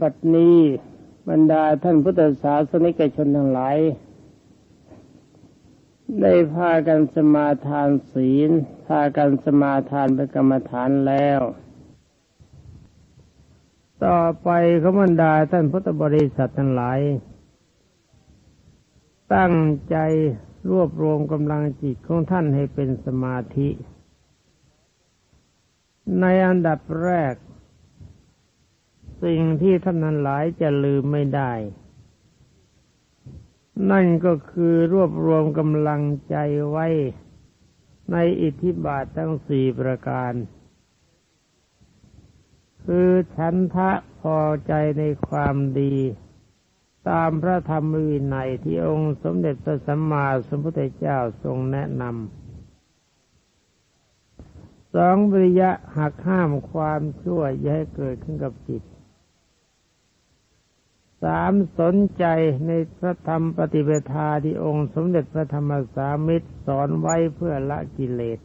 บัดนี้บรรดาท่านพุทธศาสนิกชนทั้งหลาย ได้พากันสมาทานศีล พากันสมาทานเป็นกรรมฐานแล้ว ต่อไปขบรรดาท่านพุทธบริษัททั้งหลาย ตั้งใจรวบรวมกำลังจิตของท่านให้เป็นสมาธิ ในอันดับแรก สิ่งที่ท่านนั้นหลายจะลืมไม่ได้ นั่นก็คือรวบรวมกำลังใจไว้ในอิทธิบาททั้งสี่ประการ คือฉันทะพอใจในความดี ตามพระธรรมวินัยที่องค์สมเด็จพระสัมมาสัมพุทธเจ้าทรงแนะนำสองบริยะหักห้ามความชั่วอย่าให้เกิดขึ้นกับจิต สามสนใจในพระธรรมปฏิปทาที่องค์สมเด็จพระธรรมสามิตรสอนไว้เพื่อละกิเลส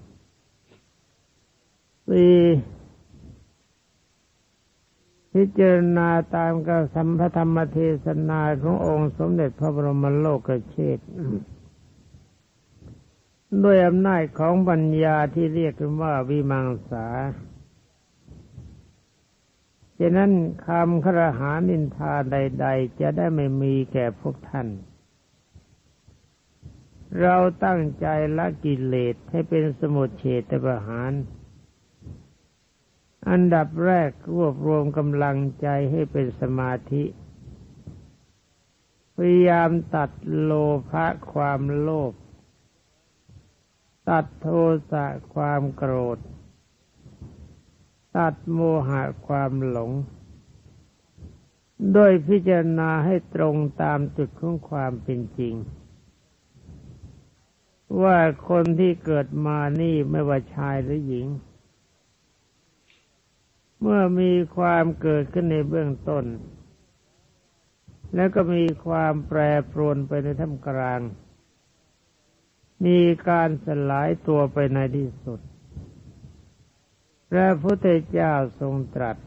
สี่พิจารณาตามกระสัมพธรรมเทศนาขององค์สมเด็จพระบรมโลกเชษด้วยอำนาจของปัญญาที่เรียกกันว่าวิมังสา ฉะนั้นคำครหานินทาใด ๆ จะได้ไม่มีแก่พวกท่าน เราตั้งใจละกิเลสให้เป็นสมุทเฉตประหาร อันดับแรกรวบรวมกำลังใจให้เป็นสมาธิ พยายามตัดโลภะความโลภตัดโทสะความโกรธ ตัดโมหะความหลง โดยพิจารณาให้ตรงตามจุดของความเป็นจริง ว่าคนที่เกิดมานี่ไม่ว่าชายหรือหญิง เมื่อมีความเกิดขึ้นในเบื้องต้น แล้วก็มีความแปรปรวนไปในท่ามกลาง มีการสลายตัวไปในที่สุด พระพุทธเจ้าทรงตรัส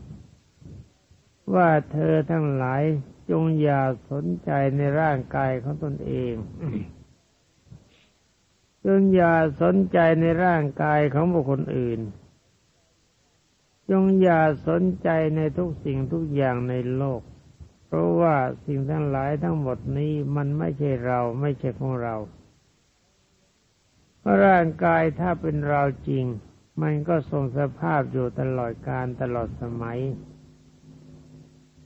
ว่าเธอทั้งหลายจงอย่าสนใจในร่างกายของตนเองจงอย่าสนใจในร่างกายของบุคคลอื่น จงอย่าสนใจในทุกสิ่งทุกอย่างในโลก เพราะว่าสิ่งทั้งหลายทั้งหมดนี้มันไม่ใช่เราไม่ใช่ของเราเพราะร่างกายถ้าเป็นเราจริง มันก็ทรงสภาพอยู่ตลอดการตลอดสมัย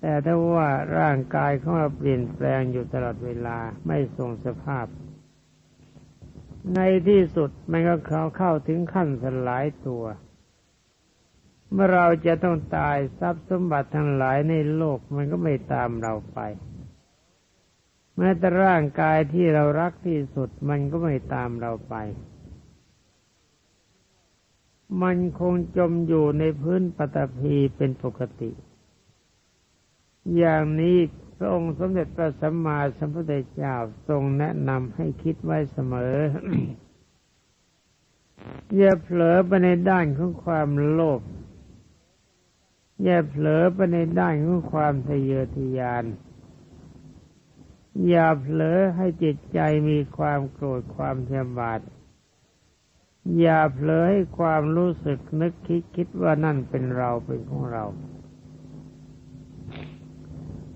แต่ถ้าว่าร่างกายของเราเปลี่ยนแปลงอยู่ตลอดเวลาไม่ทรงสภาพ ในที่สุดมันก็เข้าเข้าถึงขั้นสลายตัว เมื่อเราจะต้องตายทรัพย์สมบัติทั้งหลายในโลกมันก็ไม่ตามเราไปแม้แต่ร่างกายที่เรารักที่สุดมันก็ไม่ตามเราไป มันคงจมอยู่ในพื้นปฐพีเป็นปกติ อย่างนี้พระองค์สมเด็จพระสัมมาสัมพุทธเจ้าทรงแนะนำให้คิดไว้เสมอ อย่าเผลอไปในด้านของความโลภ อย่าเผลอไปในด้านของความทะเยอทะยาน อย่าเผลอให้จิตใจมีความโกรธความเทียมบาท อย่าเผลอให้ความรู้สึกนึกคิดคิดว่านั่นเป็นเราเป็นของเรา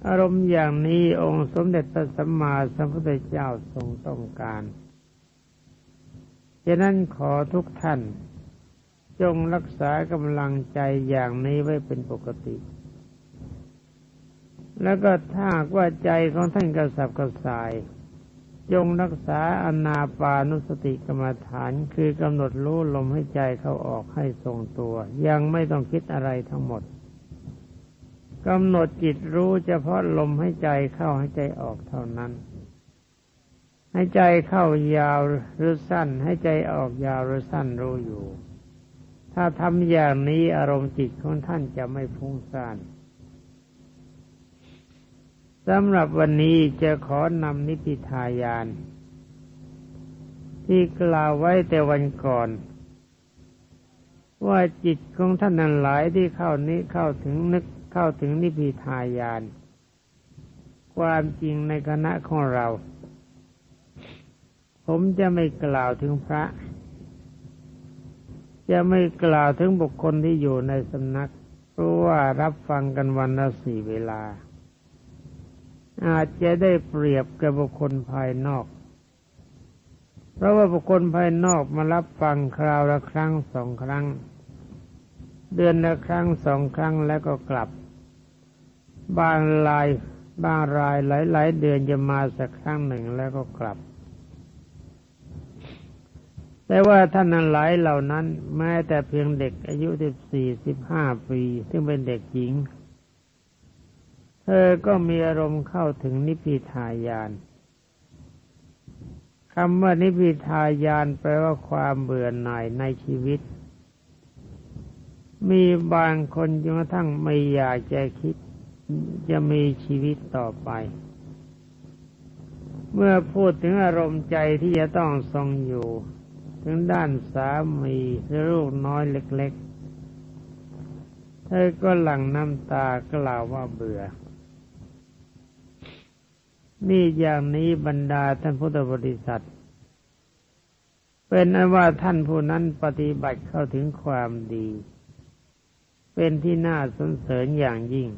อารมณ์อย่างนี้องค์สมเด็จพระสัมมาสัมพุทธเจ้าทรงต้องการฉะนั้นขอทุกท่าน จงรักษากำลังใจอย่างนี้ไว้เป็นปกติ แล้วก็ถ้าว่าใจของท่านกระสับกระส่าย จงรักษาอนาปานุสติกรรมฐานคือกำหนดรู้ลมให้ใจเข้าออกให้ทรงตัว ยังไม่ต้องคิดอะไรทั้งหมดกำหนดจิตรู้เฉพาะลมให้ใจเข้าให้ใจออกเท่านั้น ให้ใจเข้ายาวหรือสั้น ให้ใจออกยาวหรือสั้นรู้อยู่ ถ้าทำอย่างนี้อารมณ์จิตของท่านจะไม่ฟุ้งซ่าน สำหรับวันนี้จะขอนำนิพิทายาน ที่กล่าวไว้แต่วันก่อน ว่าจิตของท่านนั้นหลายที่เข้านี้เข้าถึงนึกเข้าถึงนิพพิทายาน ความจริงในคณะของเรา ผมจะไม่กล่าวถึงพระ จะไม่กล่าวถึงบุคคลที่อยู่ในสำนักเพราะว่ารับฟังกันวันละสี่เวลา อาจจะได้เปรียบกับบุคคลภายนอก เพราะว่าบุคคลภายนอกมารับฟังคราวละครั้งสองครั้ง เดือนละครั้งสองครั้งแล้วก็กลับ บางรายบางรายหลาย ๆ เดือนจะมาสักครั้งหนึ่งแล้วก็กลับ แต่ว่าท่านนั้นหลายเหล่านั้น แม้แต่เพียงเด็กอายุสิบสี่สิบห้าปี ซึ่งเป็นเด็กหญิง เธอก็มีอารมณ์เข้าถึงนิพพิทายานคำว่านิพพิทายานแปลว่าความเบื่อหน่ายในชีวิต มีบางคนจนกระทั่งไม่อยากจะคิด จะมีชีวิตต่อไป เมื่อพูดถึงอารมณ์ใจที่จะต้องทรงอยู่ ถึงด้านสามีหรือลูกน้อยเล็ก ๆ เธอก็หลั่งน้ำตากล่าวว่าเบื่อ นี่อย่างนี้บรรดาท่านพุทธบริษัท เป็นอันว่าท่านผู้นั้นปฏิบัติเข้าถึงความดี เป็นที่น่าสนเสริญอย่างยิ่ง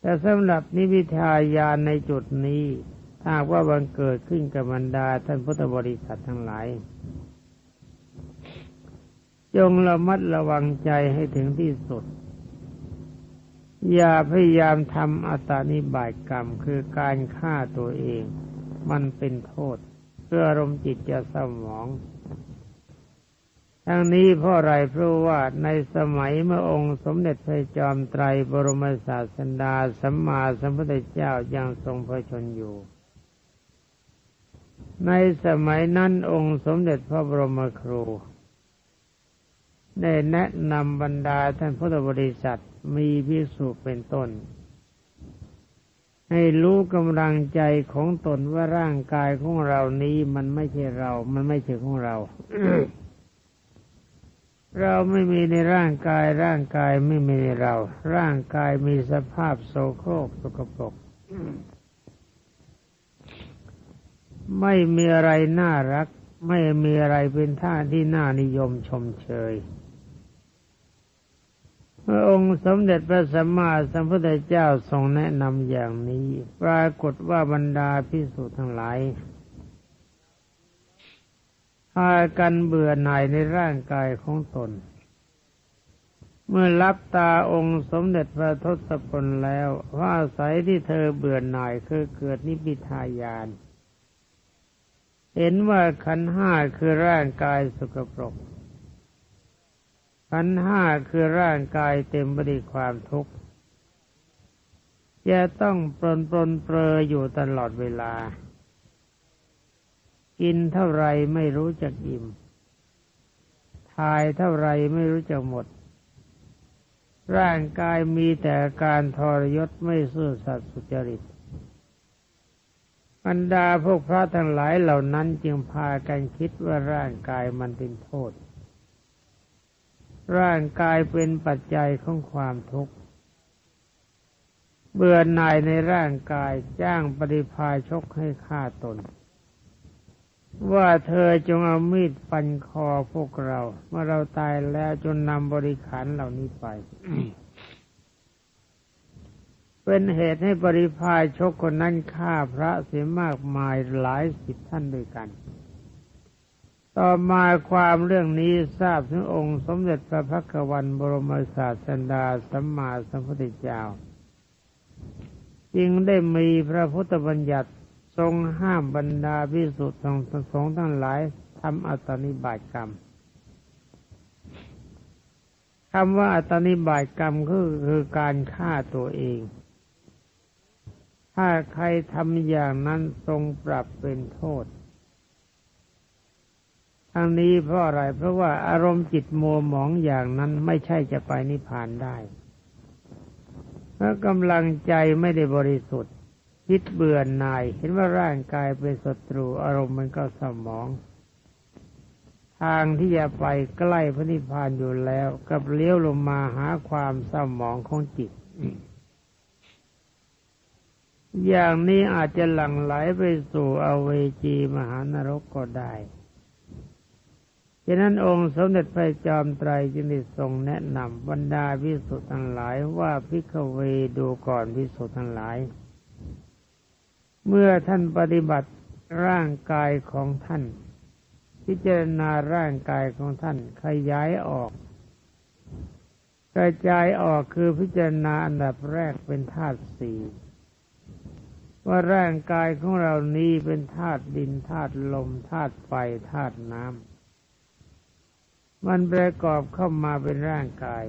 แต่สำหรับนิพิทายานในจุดนี้ถ้าว่าบังเกิดขึ้นกับบรรดาท่านพุทธบริษัททั้งหลาย จงระมัดระวังใจให้ถึงที่สุด อย่าพยายามทำอัตานิบายกรรมคือการฆ่าตัวเอง มันเป็นโทษ เพื่ออารมณ์จิตจะสมอง ทั้งนี้เพราะอะไรเพราะว่าในสมัยเมื่อองค์สมเด็จพระจอมไตรบรมศาสดาสัมมาสัมพุทธเจ้ายังทรงพระชนอยู่ ในสมัยนั้นองค์สมเด็จพระบรมครู ได้แนะนำบรรดาท่านพุทธบริษัทมีพิสุเป็นต้น ให้รู้กำลังใจของตนว่าร่างกายของเรานี้มันไม่ใช่เรา มันไม่ใช่ของเรา เราไม่มีในร่างกาย ร่างกายไม่มีในเรา ร่างกายมีสภาพโสโครกสกปรกไม่มีอะไรน่ารัก ไม่มีอะไรเป็นท่าที่น่านิยมชมเชย องค์สมเด็จพระสัมมาสัมพุทธเจ้าทรงแนะนำอย่างนี้ ปรากฏว่าบรรดาพิสุทั้งหลายพากันเบื่อหน่ายในร่างกายของตน เมื่อรับตาองค์สมเด็จพระทศพลแล้วว่าอาศัยที่เธอเบื่อหน่ายคือเกิดนิพิทายาน เห็นว่าขันห้าคือร่างกายสกปรก ขันห้าคือร่างกายเต็มไปด้วยความทุกข์จะต้องปรนปรนเปรออยู่ตลอดเวลา กินเท่าไรไม่รู้จักอิ่ม ทายเท่าไรไม่รู้จักหมด ร่างกายมีแต่การทรยศไม่ซื่อสัตย์สุจริตบรรดาพวกพระทั้งหลายเหล่านั้นจึงพากันคิดว่าร่างกายมันเป็นโทษ ร่างกายเป็นปัจจัยของความทุกข์เบื่อหน่ายในร่างกายจ้างปฏิพาชกให้ฆ่าตน ว่าเธอจงเอามีดฟันคอพวกเรา เมื่อเราตายแล้วจนนำบริขารเหล่านี้ไป เป็นเหตุให้ปริพายชกคนนั้นฆ่าพระเสียมากมายหลายสิบท่านด้วยกัน ต่อมาความเรื่องนี้ทราบถึงองค์สมเด็จพระพักวันบรมศาสดาสัมมาสัมพุทธเจ้า จึงได้มีพระพุทธบัญญัติทรงห้ามบรรดาพิสุทธิ์ทงสงทั้งหลายทำอัตนิบาตกรรมคำว่าอัตนิบาตกรรมคือคือการฆ่าตัวเอง ถ้าใครทำอย่างนั้นทรงปรับเป็นโทษ ทั้งนี้เพราะอะไรเพราะว่าอารมณ์จิตมัวหมองอย่างนั้นไม่ใช่จะไปนิพพานได้เพราะกำลังใจไม่ได้บริสุทธิ์คิดเบื่อหน่าย เห็นว่าร่างกายเป็นศัตรูอารมณ์มันก็สมองททางที่จะไปใกล้พระนิพพานอยู่แล้วกับเลี้ยวลงมาหาความเศร้าหมองของจิตอย่างนี้อาจจะหลั่งไหลไปสู่อเวจีมหานรกก็ได้ ฉะนั้นองค์สมเด็จพระจอมไตรจึงได้ทรงแนะนำบรรดาพิสุทั้งหลายว่าพิกเวดูก่อนพิสุทั้งหลาย เมื่อท่านปฏิบัติร่างกายของท่าน พิจารณาร่างกายของท่านขยายออก กระจายออกคือพิจารณาอันดับแรกเป็นธาตุสี่ว่าร่างกายของเรานี้เป็นธาตุดินธาตุลมธาตุไฟธาตุน้ำ มันประกอบเข้ามาเป็นร่างกาย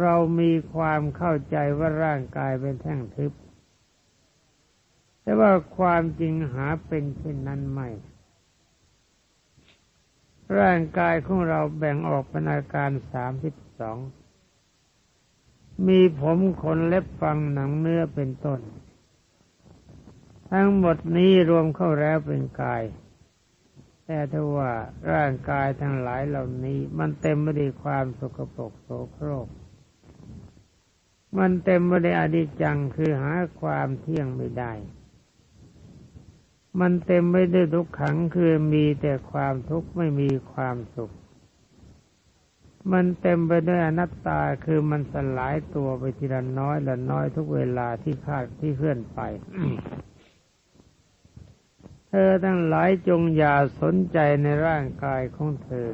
เรามีความเข้าใจว่าร่างกายเป็นแท่งทึบ แต่ว่าความจริงหาเป็นเช่นนั้นไม่ ร่างกายของเราแบ่งออกเป็นอาการสามสิบสอง มีผมขนเล็บฟังหนังเนื้อเป็นต้น ทั้งหมดนี้รวมเข้าแล้วเป็นกาย แต่ถ้าว่าร่างกายทั้งหลายเหล่านี้ มันเต็มไปด้วยความสกปรกโสโครก มันเต็มไปด้วยอดิจังคือหาความเที่ยงไม่ได้ มันเต็มไปด้วยทุกขังคือมีแต่ความทุกข์ไม่มีความสุข มันเต็มไปด้วยอนัตตาคือมันสลายตัวไปทีละน้อยละน้อยทุกเวลาที่คาดที่เคลื่อนไป เธอทั้งหลายจงอย่าสนใจในร่างกายของเธอ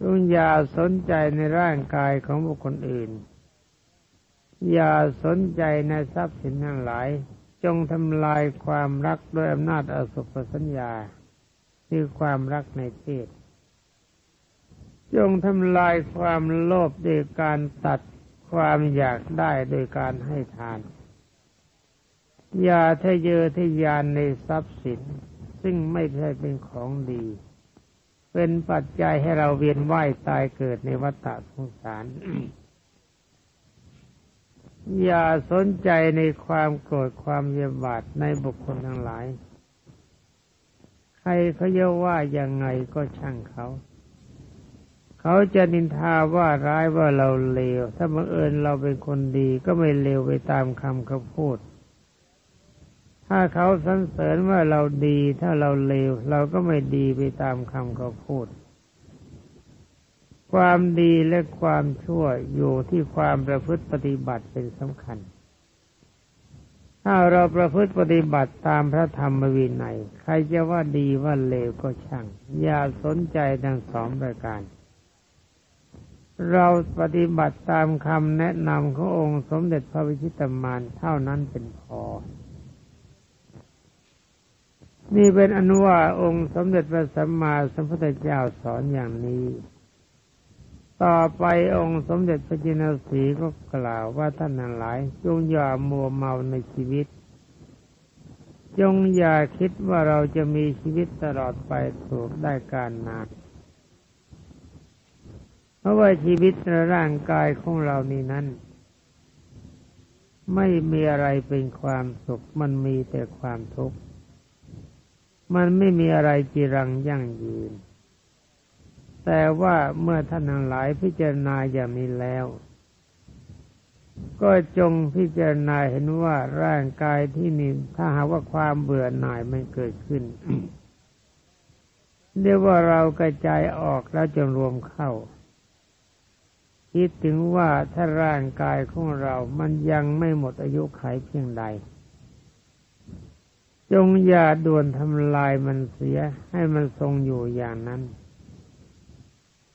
จงอย่าสนใจในร่างกายของบุคคลอื่น อย่าสนใจในทรัพย์สินทั้งหลาย จงทำลายความรักด้วยอำนาจอสุภสัญญาคือความรักในเพศจงทำลายความโลภด้วยการตัดความอยากได้โดยการให้ทาน อย่าทะเยอทะยานในทรัพย์สิน ซึ่งไม่ใช่เป็นของดี เป็นปัจจัยให้เราเวียนว่ายตายเกิดในวัฏสงสาร อย่าสนใจในความโกรธความเยียบาดในบุคคลทั้งหลาย ใครเขาจะว่ายังไงก็ช่างเขาเขาจะนินทาว่าร้ายว่าเราเลว ถ้าบังเอิญเราเป็นคนดีก็ไม่เลวไปตามคำเขาพูด ถ้าเขาสรรเสริญว่าเราดี ถ้าเราเลว เราก็ไม่ดีไปตามคำเขาพูด ความดีและความชั่วอยู่ที่ความประพฤติปฏิบัติเป็นสำคัญ ถ้าเราประพฤติปฏิบัติตามพระธรรมวินัย ใครจะว่าดีว่าเลวก็ช่าง อย่าสนใจทั้งสองประการเราปฏิบัติตามคำแนะนำขององค์สมเด็จพระวิชิตามานเท่านั้นเป็นพอ นี่เป็นอนุว่าองค์สมเด็จพระสัมมาสัมพุทธเจ้าสอนอย่างนี้ ต่อไปองค์สมเด็จพระจินสีก็กล่าวว่าท่านทั้งหลายจงอย่ามัวเมาในชีวิต จงอย่าคิดว่าเราจะมีชีวิตตลอดไปถูกได้การนานเพราะว่าชีวิตในร่างกายของเรานี้นั้น ไม่มีอะไรเป็นความสุขมันมีแต่ความทุกข์ มันไม่มีอะไรจีรังยั่งยืน แต่ว่าเมื่อท่านทั้งหลายพิจารณาอย่างนี้แล้ว ก็จงพิจารณาเห็นว่าร่างกายที่นี่ถ้าหากว่าความเบื่อหน่ายมันเกิดขึ้นเรียกว่าเรากระจายออกแล้วจนรวมเข้า คิดถึงว่าถ้าร่างกายของเรามันยังไม่หมดอายุไขเพียงใด จงอย่าด่วนทำลายมันเสียให้มันทรงอยู่อย่างนั้น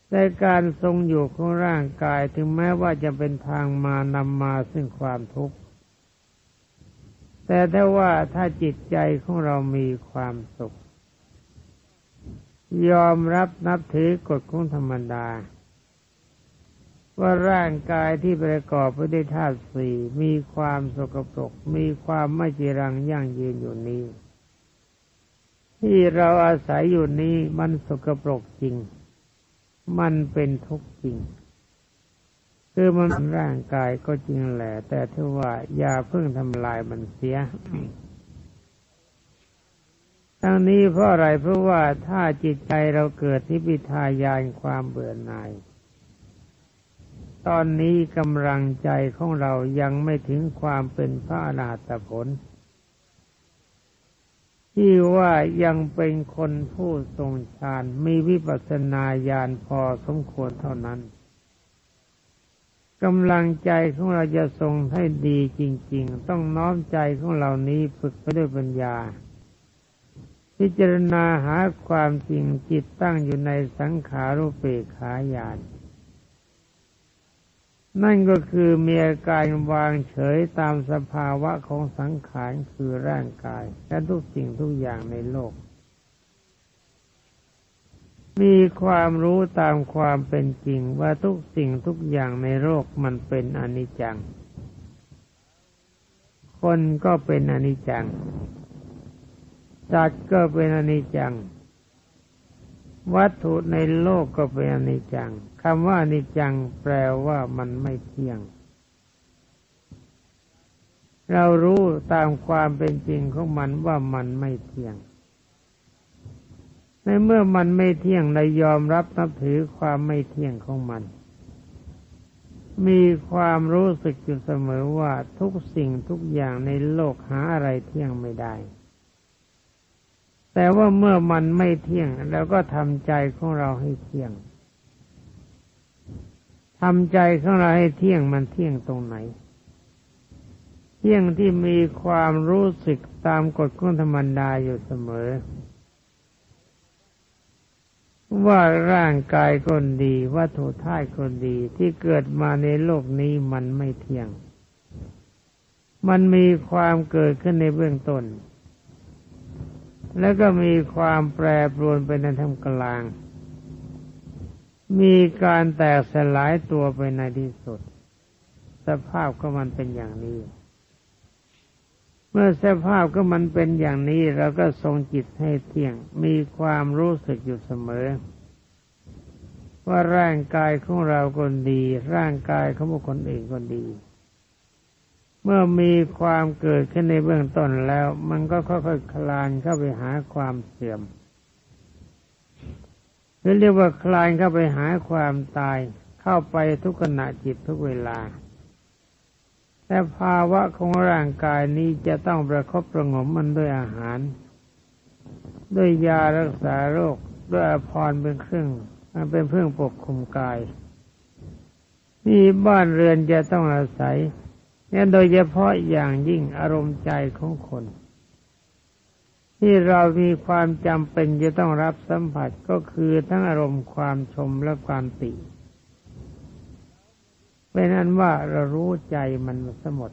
แต่การทรงอยู่ของร่างกายถึงแม้ว่าจะเป็นทางมานำมาซึ่งความทุกข์ แต่ถ้าว่าถ้าจิตใจของเรามีความสุข ยอมรับนับถือกฎของธรรมดา ว่าร่างกายที่ประกอบไปด้วยธาตุสี่มีความสกปรก มีความไม่จีรังยั่งยืนอยู่นี้ ที่เราอาศัยอยู่นี้มันสกปรกจริง มันเป็นทุกข์จริง คือมันร่างกายก็จริงแหละ แต่ถ้าว่าอย่าเพิ่งทำลายมันเสียทั้งนี้เพราะอะไรเพราะว่าถ้าจิตใจเราเกิดทิพิทายานความเบื่อหน่าย ตอนนี้กำลังใจของเรายังไม่ถึงความเป็นพระอนาตผล ที่ว่ายังเป็นคนผู้ทรงฌานมีวิปัสสนาญาณพอสมควรเท่านั้นกำลังใจของเราจะทรงให้ดีจริง ๆ ต้องน้อมใจของเรานี้ฝึกไปด้วยปัญญา พิจารณาหาความจริงจิตตั้งอยู่ในสังขารุเปขาญาณ นั่นก็คือมีอาการวางเฉยตามสภาวะของสังขารคือร่างกาย และทุกสิ่งทุกอย่างในโลก มีความรู้ตามความเป็นจริงว่าทุกสิ่งทุกอย่างในโลกมันเป็นอนิจจัง คนก็เป็นอนิจจังสัตว์ก็เป็นอนิจจัง วัตถุในโลกก็เป็นอนิจจัง คำว่านิจังแปลว่ามันไม่เที่ยง เรารู้ตามความเป็นจริงของมันว่ามันไม่เที่ยง ในเมื่อมันไม่เที่ยงในยอมรับนับถือความไม่เที่ยงของมัน มีความรู้สึกอยู่เสมอว่าทุกสิ่งทุกอย่างในโลกหาอะไรเที่ยงไม่ได้แต่ว่าเมื่อมันไม่เที่ยงเราก็ทำใจของเราให้เที่ยง ทำใจของเราให้เที่ยงมันเที่ยงตรงไหน เที่ยงที่มีความรู้สึกตามกฎของธรรมดาอยู่เสมอ ว่าร่างกายคนดีวัตถุธาตุคนดีที่เกิดมาในโลกนี้มันไม่เที่ยง มันมีความเกิดขึ้นในเบื้องต้น แล้วก็มีความแปรปรวนไปในท่ามกลาง มีการแตกสลายตัวไปในที่สุด สภาพก็มันเป็นอย่างนี้ เมื่อสภาพก็มันเป็นอย่างนี้เราก็ทรงจิตให้เที่ยง มีความรู้สึกอยู่เสมอ ว่าร่างกายของเราคนดี ร่างกายของบุคคลอื่นคนดี เมื่อมีความเกิดขึ้นในเบื้องต้นแล้ว มันก็ค่อยๆคลานเข้าไปหาความเสื่อม เรียกว่าคลานเข้าไปหาความตาย เข้าไปทุกขณะจิตทุกเวลา แต่ภาวะของร่างกายนี้จะต้องประคบประงมมันด้วยอาหาร ด้วยยารักษาโรค ด้วยอภรรเป็นเครื่องเป็นเครื่องปกคุมกาย นี่บ้านเรือนจะต้องอาศัยนี่โดยเฉพาะอย่างยิ่งอารมณ์ใจของคน ที่เรามีความจำเป็นจะต้องรับสัมผัสก็คือทั้งอารมณ์ความชมและความติเป็นนั้นว่าเรารู้ใจมันสมด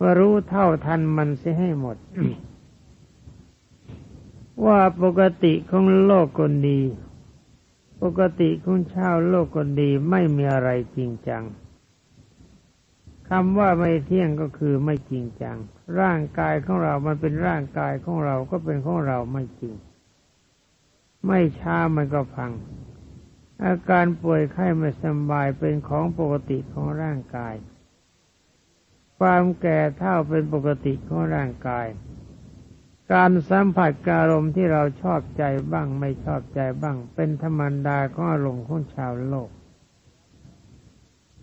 ว่ารู้เท่าทันมันเสียให้หมด ว่าปกติของโลกคนดี ปกติของชาวโลกคนดีไม่มีอะไรจริงจัง คำว่าไม่เที่ยงก็คือไม่จริงจัง ร่างกายของเรา มันเป็นร่างกายของเราก็เป็นของเราไม่จริง ไม่ช้ามันก็พัง อาการป่วยไข้ไม่สบายเป็นของปกติของร่างกาย ความแก่เท่าเป็นปกติของร่างกาย การสัมผัสอารมณ์ที่เราชอบใจบ้างไม่ชอบใจบ้าง เป็นธรรมดาของอารมณ์ของชาวโลก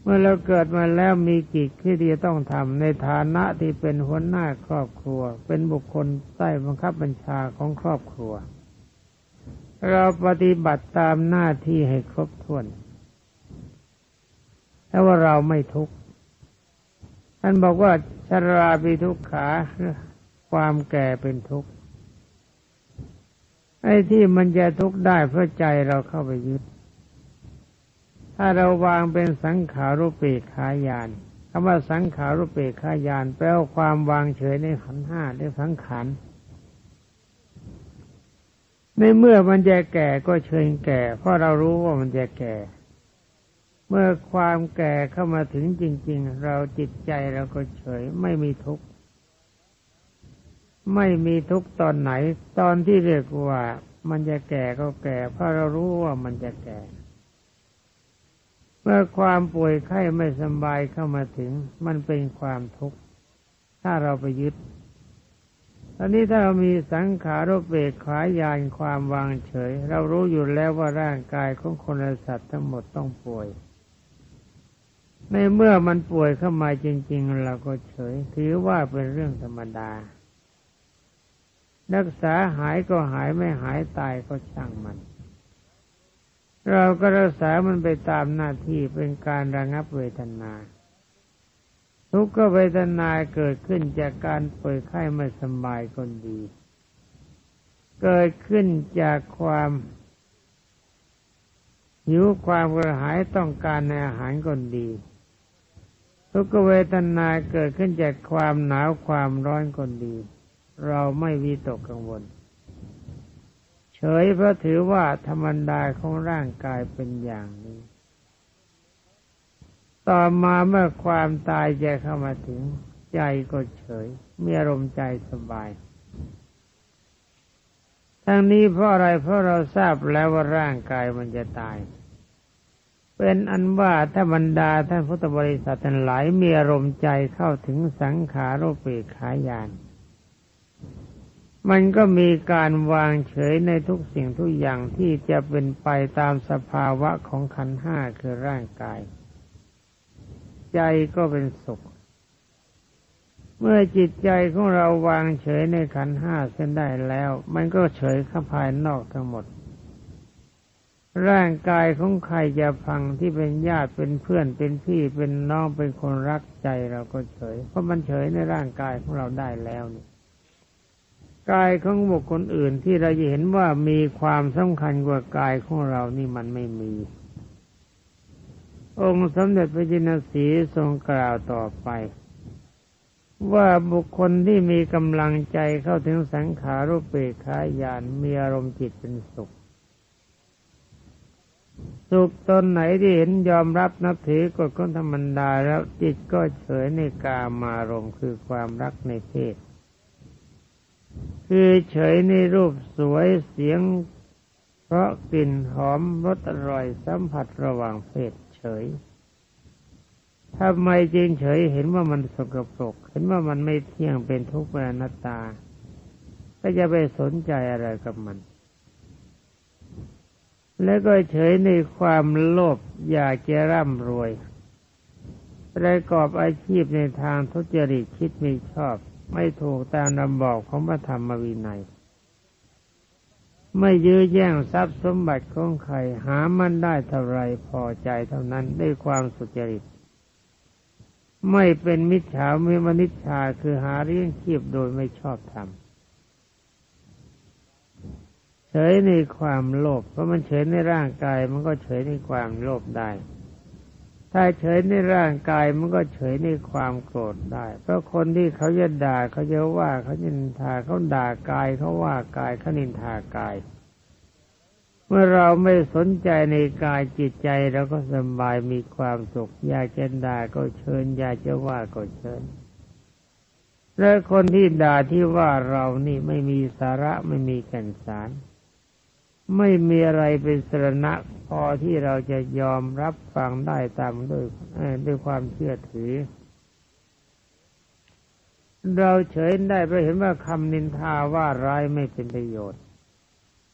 เมื่อเราเกิดมาแล้วมีกิจที่ดีต้องทำในฐานะที่เป็นหัวหน้าครอบครัว เป็นบุคคลใต้บังคับบัญชาของครอบครัว เราปฏิบัติตามหน้าที่ให้ครบถ้วนถ้าว่าเราไม่ทุกข์ท่านบอกว่าชราเป็นทุกขาความแก่เป็นทุกข์ไอ้ที่มันจะทุกข์ได้เพราะใจเราเข้าไปยึด ถ้าเราวางเป็นสังขารุปเปกขายานคำว่าสังขารุปเปกขายาน แปลว่าความวางเฉยในขันห้าในสังขารในเมื่อมันจะแก่ก็เชิญแก่ เพราะเรารู้ว่ามันจะแก่ เมื่อความแก่เข้ามาถึงจริง ๆ เราจิตใจเราก็เฉยไม่มีทุกข์ไม่มีทุกข์ตอนไหน ตอนที่เรียกว่า มันจะแก่ก็แก่ เพราะเรารู้ว่ามันจะแก่ เมื่อความป่วยไข้ไม่สบายเข้ามาถึง มันเป็นความทุกข์ถ้าเราไปยึดตอนนี้ถ้าเรามีสังขารเบกขายานความวางเฉย เรารู้อยู่แล้วว่าร่างกายของคนและสัตว์ทั้งหมดต้องป่วย ในเมื่อมันป่วยเข้ามาจริง ๆ เราก็เฉย ถือว่าเป็นเรื่องธรรมดา รักษาหายก็หายไม่หายตายก็ช่างมัน เราก็รักษามันไปตามหน้าที่เป็นการระงับเวทนา ทุกขเวทนาเกิดขึ้นจากการป่วยไข้ไม่สบายคนดี เกิดขึ้นจากความหิวความกระหายต้องการในอาหารคนดี ทุกขเวทนาเกิดขึ้นจากความหนาวความร้อนคนดี เราไม่วิตกกังวล ยเพราะถือว่าธรรมดาของร่างกายเป็นอย่างนี้ ต่อมาเมื่อความตายจะเข้ามาถึง ใจก็เฉย มีอารมณ์ใจสบาย ทั้งนี้เพราะอะไรเพราะเราทราบแล้วว่าร่างกายมันจะตายเป็นอันว่าถ้าบรรดาท่านพุทธบริษัททั้งหลายมีอารมณ์ใจเข้าถึงสังขารโรเปขายาน มันก็มีการวางเฉยในทุกสิ่งทุกอย่างที่จะเป็นไปตามสภาวะของขันห้าคือร่างกาย ใจก็เป็นสุข เมื่อจิตใจของเราวางเฉยในขันห้าเส้นได้แล้ว มันก็เฉยข้าภายนอกทั้งหมด ร่างกายของใครจะพังที่เป็นญาติเป็นเพื่อนเป็นพี่เป็นน้องเป็นคนรักใจเราก็เฉย เพราะมันเฉยในร่างกายของเราได้แล้วนี่ กายของบุคคลอื่นที่เราจะเห็นว่ามีความสำคัญกว่ากายของเรานี่มันไม่มี องค์สมเด็จพระจินสีทรงกล่าวต่อไป ว่าบุคคลที่มีกำลังใจเข้าถึงสังขารุปเปกขายานมีอารมณ์จิตเป็นสุข สุขตนไหนที่เห็นยอมรับนับถือกฎของธรรมดาแล้วจิตก็เฉยในกามารมณ์คือความรักในเพศ คือเฉยในรูปสวยเสียง เพราะกลิ่นหอมรสอร่อยสัมผัสระหว่างเพศฉยทำไมจึงเฉยเห็นว่ามันสกปรก เห็นว่ามันไม่เที่ยงเป็นทุกข์เป็นอนัตตา ก็จะไปสนใจอะไรกับมัน แล้วก็เฉยในความโลภอยากจะร่ำรวยประกอบอาชีพในทางทุจริตคิดไม่ชอบ ไม่ถูกตามลำบอกของพระธรรมวินัย ไม่ยื้อแย่งทรัพย์สมบัติของใครหามันได้เท่าไรพอใจเท่านั้นด้วยความสุจริต ไม่เป็นมิจฉาไม่มนิจฉาคือหาเลี้ยงชีพโดยไม่ชอบทำเฉยในความโลภเพราะมันเฉยในร่างกายมันก็เฉยในความโลภได้ ถ้าเฉยในร่างกายมันก็เฉยในความโกรธได้ เพราะคนที่เขาจะด่าเขาจะว่าเขาจะนินทาเขาด่ากายเขาว่ากายเขานินทากาย เมื่อเราไม่สนใจในกายจิตใจเราก็สบายมีความสุขอยากจะด่าก็เชิญอยากจะว่าก็เชิญและคนที่ด่าที่ว่าเรานี่ไม่มีสาระไม่มีแก่นสาร ไม่มีอะไรเป็นสรณะพอที่เราจะยอมรับฟังได้ตามด้วยด้วยความเชื่อถือ เราเฉยได้เพราะเห็นว่าคำนินทาว่าร้ายไม่เป็นประโยชน์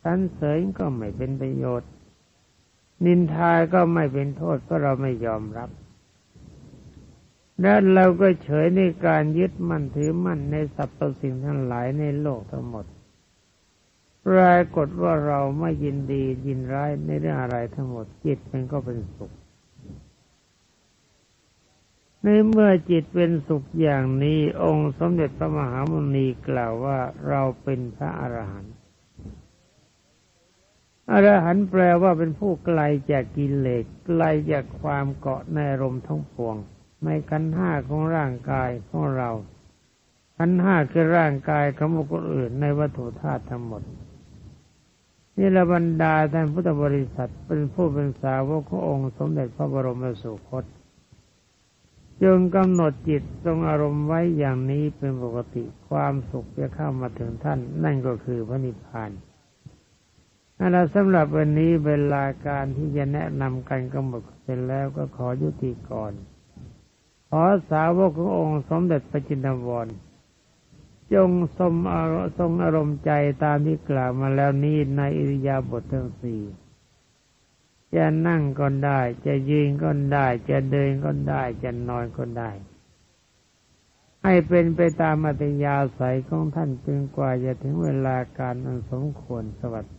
สันเสริญก็ไม่เป็นประโยชน์ นินทาก็ไม่เป็นโทษเพราะเราไม่ยอมรับและเราก็เฉยในการยึดมั่นถือมั่นในสรรพสิ่งทั้งหลายในโลกทั้งหมด ปรากฏว่าเราไม่ยินดียินร้ายในเรื่องอะไรทั้งหมดจิตมันก็เป็นสุขในเมื่อจิตเป็นสุขอย่างนี้องค์สมเด็จพระมหามุนีกล่าวว่าเราเป็นพระอรหันต์อรหันต์แปลว่าเป็นผู้ไกลจากกิเลสไกลจากความเกาะในรมทั้งปวง ในขันห้าของร่างกายของเราขันห้าคือร่างกายของบุคคลอื่นในวัตถุธาตุทั้งหมด นี่ละบรรดาท่านพุทธบริษัทเป็นผู้เป็นสาวกขององค์สมเด็จพระบรมสุคตจงกำหนดจิตทรงอารมณ์ไว้อย่างนี้เป็นปกติความสุขจะเข้ามาถึงท่าน นั่นก็คือพระนิพพานอันสำหรับวันนี้เวลาการที่จะแนะนำกันก็หมดเสร็จแล้วก็ขอยุติก่อน ขอสาวกขององค์สมเด็จพระจินวร จงสมอารทรงอารมณ์ใจตามที่กล่าวมาแล้วนี้ในอิริยาบถทั้งสี่จะนั่งก็ได้ จะยืนก็ได้ จะเดินก็ได้ จะนอนก็ได้ ให้เป็นไปตามอัตยาศัยของท่านจนกว่าจะถึงเวลาการอันสมควรสวัสดี